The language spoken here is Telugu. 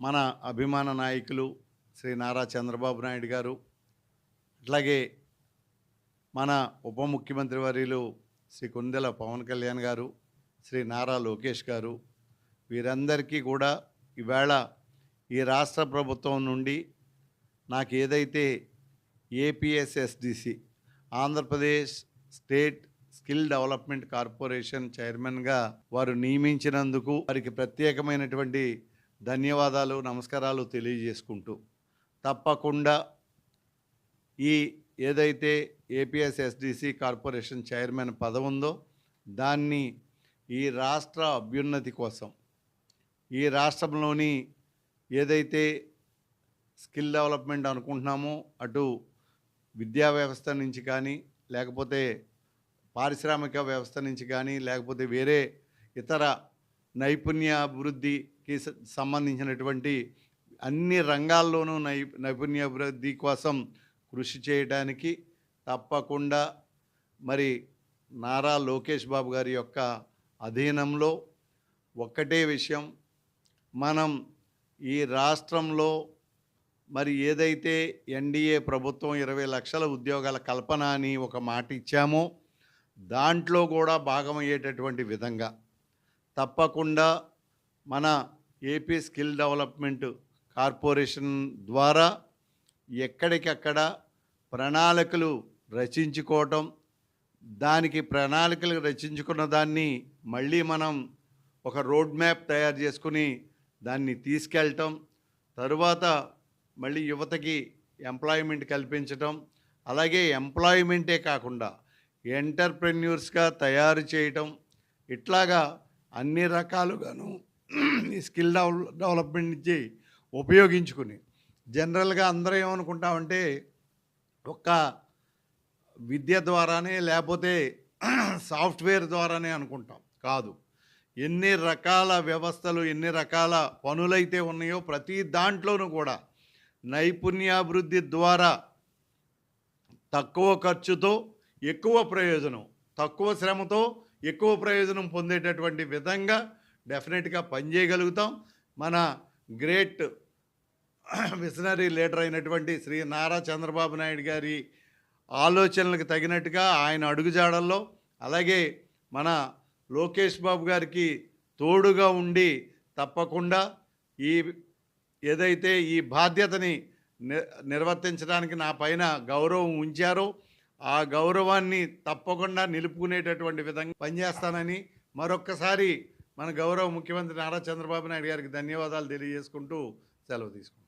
మన అభిమాన నాయకులు శ్రీ నారా చంద్రబాబు నాయుడు గారు అట్లాగే మన ఉప ముఖ్యమంత్రి వర్యులు శ్రీ కుందెల పవన్ కళ్యాణ్ గారు శ్రీ నారా లోకేష్ గారు వీరందరికీ కూడా ఈవేళ ఈ రాష్ట్ర ప్రభుత్వం నుండి నాకు ఏదైతే APSSDC Andhra Pradesh state skill development corporation చైర్మన్గా వారు నియమించినందుకు వారికి ప్రత్యేకమైనటువంటి ధన్యవాదాలు నమస్కారాలు తెలియజేసుకుంటూ తప్పకుండా ఈ ఏదైతే ఏపీఎస్ఎస్డిసి కార్పొరేషన్ చైర్మన్ పదవి ఉందో దాన్ని ఈ రాష్ట్ర అభ్యున్నతి కోసం ఈ రాష్ట్రంలోని ఏదైతే స్కిల్ డెవలప్మెంట్ అనుకుంటున్నామో అటు విద్యా వ్యవస్థ నుంచి కానీ లేకపోతే పారిశ్రామిక వ్యవస్థ నుంచి కానీ లేకపోతే వేరే ఇతర నైపుణ్యాభివృద్ధికి కి సంబంధించినటువంటి అన్ని రంగాల్లోనూ నై నైపుణ్యాభివృద్ధి కోసం కృషి చేయడానికి తప్పకుండా మరి నారా లోకేష్ బాబు గారి యొక్క అధీనంలో ఒక్కటే విషయం. మనం ఈ రాష్ట్రంలో మరి ఏదైతే ఎన్డీఏ ప్రభుత్వం ఇరవై లక్షల ఉద్యోగాల కల్పన అని ఒక మాట ఇచ్చామో దాంట్లో కూడా భాగమయ్యేటటువంటి విధంగా తప్పకుండా మన ఏపీ స్కిల్ డెవలప్మెంట్ కార్పొరేషన్ ద్వారా ఎక్కడికక్కడ ప్రణాళికలు రచించుకోవటం దానికి ప్రణాళికలు రచించుకున్న దాన్ని మళ్ళీ మనం ఒక రోడ్ మ్యాప్ తయారు చేసుకుని దాన్ని తీసుకెళ్ళటం తరువాత మళ్ళీ యువతకి ఎంప్లాయ్మెంట్ కల్పించటం అలాగే ఎంప్లాయ్మెంటే కాకుండా ఎంటర్ప్రెన్యూర్స్గా తయారు చేయటం ఇట్లాగా అన్ని రకాలుగాను ఈ స్కిల్ డెవలప్మెంట్ నుంచి ఉపయోగించుకుని. జనరల్గా అందరూ ఏమనుకుంటామంటే ఒక్క విద్య ద్వారానే లేకపోతే సాఫ్ట్వేర్ ద్వారానే అనుకుంటాం. కాదు. ఎన్ని రకాల వ్యవస్థలు ఎన్ని రకాల పనులైతే ఉన్నాయో ప్రతి దాంట్లోనూ కూడా నైపుణ్యాభివృద్ధి ద్వారా తక్కువ ఖర్చుతో ఎక్కువ ప్రయోజనం తక్కువ శ్రమతో ఎక్కువ ప్రయోజనం పొందేటటువంటి విధంగా డెఫినెట్గా పనిచేయగలుగుతాం మన గ్రేట్ విజనరీ లీడర్ అయినటువంటి శ్రీ నారా చంద్రబాబు నాయుడు గారి ఆలోచనలకు తగినట్టుగా ఆయన అడుగుజాడల్లో అలాగే మన లోకేష్ బాబు గారికి తోడుగా ఉండి తప్పకుండా ఈ ఏదైతే ఈ బాధ్యతని ని నిర్వర్తించడానికి నా పైన గౌరవం ఉంచారో ఆ గౌరవాన్ని తప్పకుండా నిలుపుకునేటటువంటి విధంగా పనిచేస్తానని మరొక్కసారి మన గౌరవ ముఖ్యమంత్రి నారా చంద్రబాబు నాయుడు గారికి ధన్యవాదాలు తెలియజేసుకుంటూ సెలవు తీసుకుంటాం